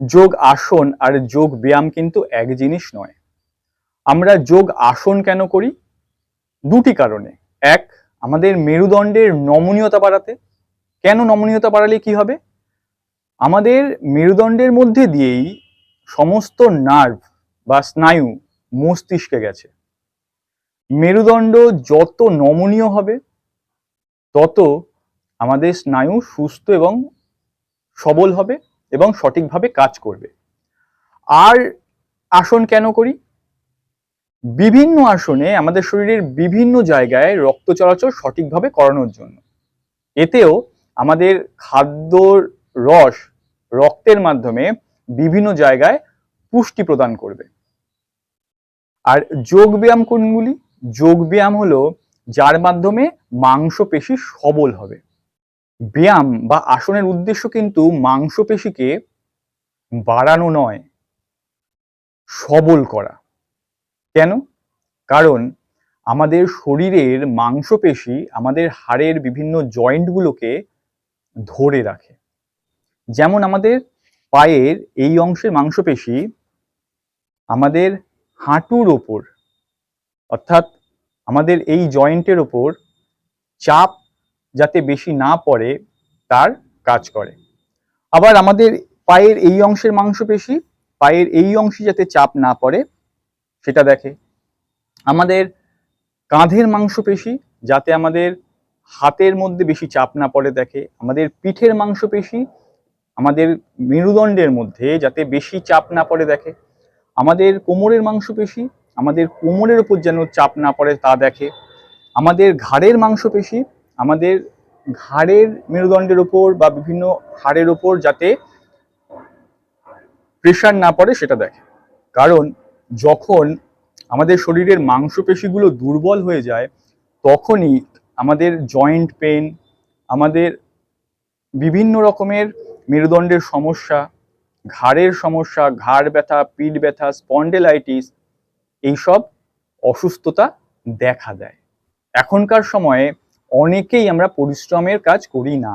যোগ আসন আর যোগ ব্যায়াম কিন্তু এক জিনিস নয়। আমরা যোগ আসন কেন করি? দুটি কারণে। এক, আমাদের মেরুদণ্ডের নমনীয়তা বাড়াতে। কেন নমনীয়তা বাড়ালে কি হবে? আমাদের মেরুদণ্ডের মধ্যে দিয়েই সমস্ত নার্ভ বা স্নায়ু, মস্তিষ্কে গেছে। মেরুদণ্ড যত নমনীয় হবে, তত আমাদের স্নায়ু সুস্থ এবং সবল হবে। এবং সঠিকভাবে কাজ করবে। আর আসন কেন করি? বিভিন্ন আসনে আমাদের শরীরের বিভিন্ন জায়গায় রক্ত চলাচল সঠিকভাবে করানোর জন্য। এতেও আমাদের খাদ্যর রস রক্তের মাধ্যমে বিভিন্ন জায়গায় পুষ্টি প্রদান করবে। আর যোগ ব্যায়াম কোনগুলি? যোগ ব্যায়াম হলো যার মাধ্যমে মাংসপেশি সবল হবে। ব্যায়াম বা আসনের উদ্দেশ্য কিন্তু মাংসপেশিকে বাড়ানো নয়, সবল করা। কেন? কারণ আমাদের শরীরের মাংসপেশি আমাদের হাড়ের বিভিন্ন জয়েন্টগুলোকে ধরে রাখে। যেমন আমাদের পায়ের এই অংশের মাংসপেশি আমাদের হাঁটুর ওপর, অর্থাৎ আমাদের এই জয়েন্টের ওপর চাপ যাতে বেশি না পড়ে, তার কাজ করে। আবার আমাদের পায়ের এই অংশের মাংসপেশি, পায়ের এই অংশে যাতে চাপ না পড়ে, সেটা দেখে। আমাদের কাঁধের মাংসপেশি, যাতে আমাদের হাতের মধ্যে বেশি চাপ না পড়ে দেখে। আমাদের পিঠের মাংসপেশি, আমাদের মেরুদণ্ডের মধ্যে যাতে বেশি চাপ না পড়ে দেখে। আমাদের কোমরের মাংসপেশি, আমাদের কোমরের উপর যেন চাপ না পড়ে তা দেখে। আমাদের ঘাড়ের মাংসপেশি আমাদের ঘাড়ের মেরুদণ্ডের ওপর বা বিভিন্ন হাড়ের ওপর যাতে প্রেশার না পড়ে সেটা দেখে। কারণ যখন আমাদের শরীরের মাংসপেশিগুলো দুর্বল হয়ে যায়, তখনই আমাদের জয়েন্ট পেন আমাদের বিভিন্ন রকমের মেরুদণ্ডের সমস্যা, ঘাড়ের সমস্যা, ঘাড় ব্যথা, পিঠ ব্যথা স্পন্ডেলাইটিস এইসব অসুস্থতা দেখা দেয়। এখনকার সময়ে অনেকেই আমরা পরিশ্রমের কাজ করি না।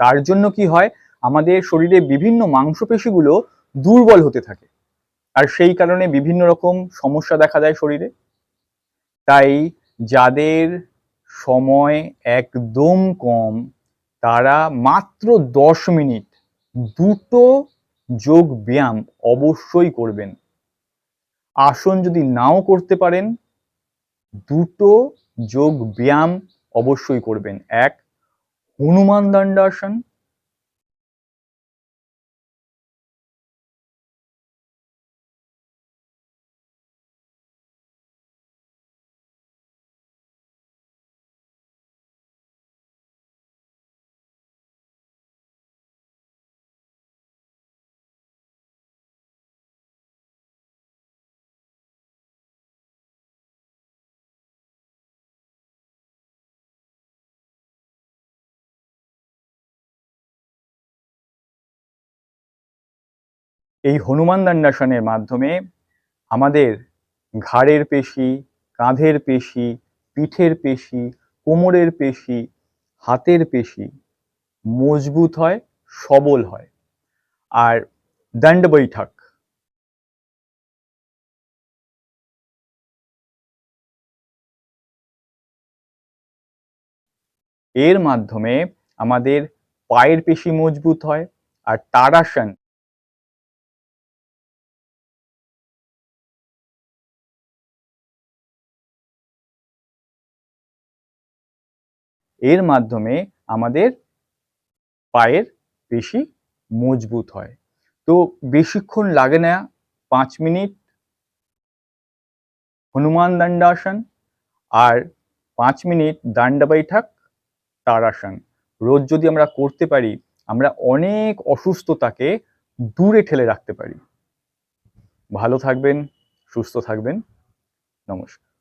তার জন্য কি হয়? আমাদের শরীরে বিভিন্ন মাংসপেশিগুলো দুর্বল হতে থাকে। আর সেই কারণে বিভিন্ন রকম সমস্যা দেখা দেয় শরীরে। তাই যাদের সময় একদম কম, তারা মাত্র দশ মিনিট দুটো যোগ ব্যায়াম অবশ্যই করবেন। আসন যদি নাও করতে পারেন, দুটো যোগ ব্যায়াম অবশ্যই করবেন। এক হনুমান দণ্ডাসন। এই হনুমান দণ্ডাসনের মাধ্যমে আমাদের ঘাড়ের পেশি, কাঁধের পেশি, পিঠের পেশি, কোমরের পেশি, হাতের পেশি মজবুত হয়, সবল হয়। আর দণ্ড বৈঠক। এর মাধ্যমে আমাদের পায়ের পেশি মজবুত হয়, আর তারাসন এর মাধ্যমে আমাদের পায়ের পেশি মজবুত হয়। তো বেশিক্ষণ লাগে না পাঁচ মিনিট। হনুমান দণ্ডাসন আর পাঁচ মিনিট দান্ড বৈঠক তারাসন। রোজ যদি আমরা করতে পারি, আমরা অনেক অসুস্থতাকে দূরে ঠেলে রাখতে পারি। ভালো থাকবেন, সুস্থ থাকবেন। নমস্কার।